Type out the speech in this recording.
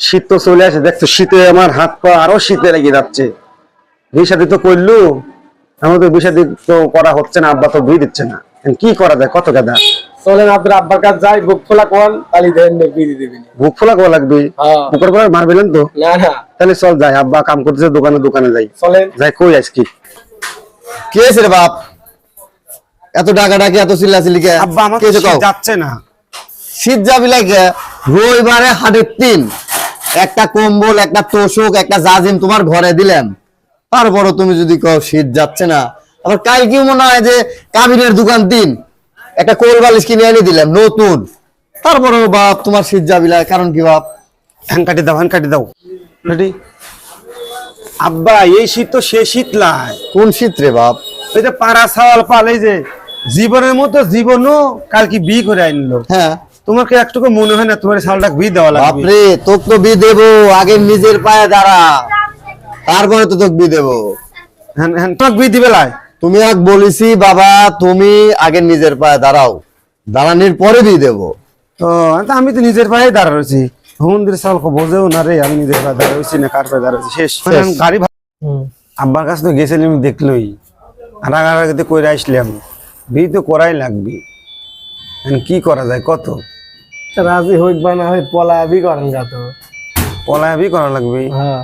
শীত তো চলে আসে দেখছ শীতে আমার হাত পা আরও শীতে লেগে যাচ্ছে। বিষাদি তো করলু আমাদের বিষাদি তো করা হচ্ছে না আব্বা তো বই দিচ্ছে না। কি করা যায় কত গাদা চলেন আপনার আব্বার কাছে যাই বুক খোলা কোন তালি দেন বিয়ে দিবেন। বুক ফোলা করা লাগবে? হ্যাঁ। করে মারবেলেন তো? না না। তাহলে চল যাই আব্বা কাম করতেছে দোকানে দোকানে যাই। চলেন। যাই কই আজকে? কি হয়েছে রে বাপ? এত ডাকা ডাকি এত চিল্লাচিল্লি কে? আব্বা? যাচ্ছে না। শীত যাবি লাগে রবিবারে হাটের দিন। একটা কম্বল একটা তোষক একটা জাজিম তোমার ঘরে দিলাম তারপরও তুমি যদি কও শীত যাচ্ছে না। আবার কাল কি মনে হয় যে কাবিনের দোকান দিন একটা কোল বালিশ কিনে এনে দিলাম নতুন। তারপরেও বাপ তোমার শীত যাবি লাগে কারণ কি বাপ? হ্যান কাটি দাও হ্যান কাটি দাও। রেডি আব্বা এই শীত তো সে শীত লাই। কোন শীত রে বাপ? ওই যে পাড়া ছাওয়াল পাল এই যে জীবনের মতো জীবনও কাল কি বি করে আনলো। হ্যাঁ। তোমাকে একটুকু মনে হয় না তোমার ছাওয়ালটা বি দেওয়া লাগবে? বাপরে তোকে তো বি দেবো। আগে নিজের পায়ে দাঁড়া। তারপরে তো তোকে বি দেবো। হ্যাঁ হ্যাঁ তোমাকে বি দিবে লাই? তুমি এক বলেছি বাবা তুমি আগে নিজের পায়ে দাঁড়াও। দাঁড়ানোর পরে দিয়ে দেবো। তো আমি তো নিজের পায়ে দাঁড়া রয়েছি হুমন্দির চাল বোঝেও না রে আমি নিজের পায়ে দাঁড়া রয়েছি না কার পায়ে দাঁড়া রয়েছি শেষ। শেষ। আমি গাড়ি আব্বার কাছে তো গেছিলাম দেখলোই। আর আগে করে আসলাম। বি তো করাই লাগবে। এখন কি করা যায়? কত? রাজি হইক বা না হই পলা বি করেন গা তো পলায় বি করা লাগবে হ্যাঁ